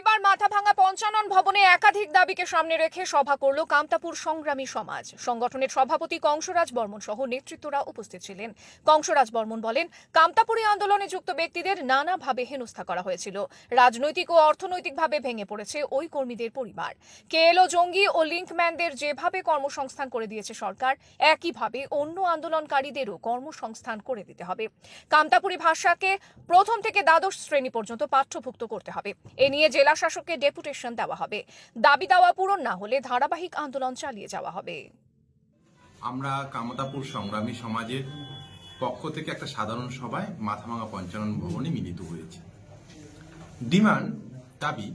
রবিবার মাথাভাঙা পঞ্চানন ভবনে একাধিক দাবিকে সামনে রেখে সভা করল কামতাপুর সংগ্রামী সমাজ। সংগঠনের সভাপতি কংসরাজ বর্মন সহ নেতৃত্বরা উপস্থিত ছিলেন। কংসরাজ বর্মন বলেন, কামতাপুরী আন্দোলনে যুক্ত ব্যক্তিদের নানাভাবে হেনস্থা করা হয়েছিল। রাজনৈতিক ও অর্থনৈতিকভাবে ভেঙে পড়েছে ওই কর্মীদের পরিবার। কেএলও জঙ্গি ও লিঙ্কম্যানদের যেভাবে কর্মসংস্থান করে দিয়েছে সরকার, একইভাবে অন্য আন্দোলনকারীদেরও কর্মসংস্থান করে দিতে হবে। কামতাপুরী ভাষাকে প্রথম থেকে দ্বাদশ শ্রেণি পর্যন্ত পাঠ্যভুক্ত করতে হবে। এ নিয়ে জেলা শাসককে ডেপুটেশন দেওয়া হবে। দাবি দাওয়া পূরণ না হলে ধারাবাহিক আন্দোলন চালিয়ে যাওয়া হবে। আমরা কামতাপুর সংগ্রামী সমাজের পক্ষ থেকে একটা সাধারণ সভায় মাথাভাঙা পঞ্চানন ভবনে মিলিত হয়েছে। ডিমান্ড, দাবি,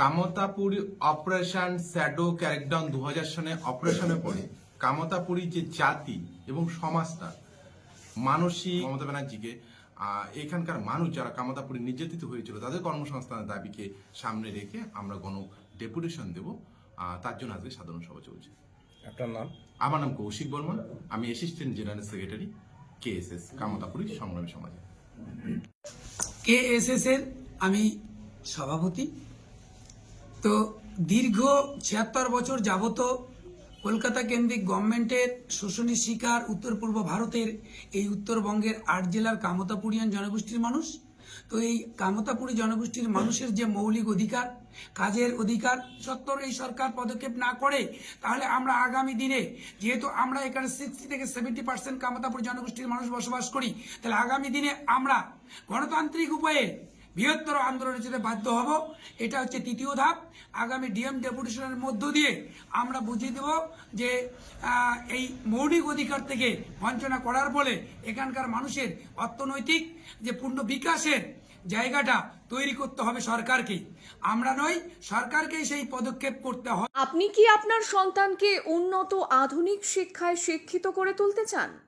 কামতাপুরী অপারেশন স্যাডো ক্যারেকডাউন দু হাজার সনে অপারেশনের পরে কামতাপুরী যে জাতি এবং সমাজটা, মানসিক মমতা ব্যানার্জিকে এখানকার মানুষ যারা কামতাপুরী নির্যাতিত হয়েছিল তাদের কর্মসংস্থানের দাবিকে সামনে রেখে আমরা গণ ডেপুটেশন দেব। তার জন্য আজকে সাধারণ সভা চলছে। আপনার নাম? আমার নাম কৌশিক বর্মন। আমি assistant general secretary KSS Kamtapuri Sangrami Samaj KSS এর আমি সভাপতি। তো দীর্ঘ ছিয়াত্তর বছর যাবত কলকাতা কেন্দ্রিক গভর্নমেন্টের শোষণের শিকার উত্তর পূর্ব ভারতের এই উত্তরবঙ্গের আট জেলার কামতাপুরিয়ান জনগোষ্ঠীর মানুষ। তো এই কামতাপুরী জনগোষ্ঠীর মানুষের যে মৌলিক অধিকার, কাজের অধিকার, সত্তর এই সরকার পদক্ষেপ না করে, তাহলে আমরা আগামী দিনে যেহেতু আমরা এখানে সিক্সটি থেকে সেভেন্টি পার্সেন্ট কামতাপুরী জনগোষ্ঠীর মানুষ বসবাস করি, তাহলে আগামী দিনে আমরা গণতান্ত্রিক উপায়ে বৃহত্তর আন্দোলনে যেতে বাধ্য হব। এটা হচ্ছে তৃতীয় ধাপ। আগামী ডিএম ডেপুটেশনের মধ্য দিয়ে আমরা বুঝিয়ে দেব যে এই মৌলিক অধিকার থেকে বঞ্চনা করার ফলে এখানকার মানুষের অর্থনৈতিক যে পূর্ণ বিকাশের জায়গাটা তৈরি করতে হবে সরকারকে। আমরা নই, সরকারকেই সেই পদক্ষেপ করতে হবে। আপনি কি আপনার সন্তানকে উন্নত আধুনিক শিক্ষায় শিক্ষিত করে তুলতে চান?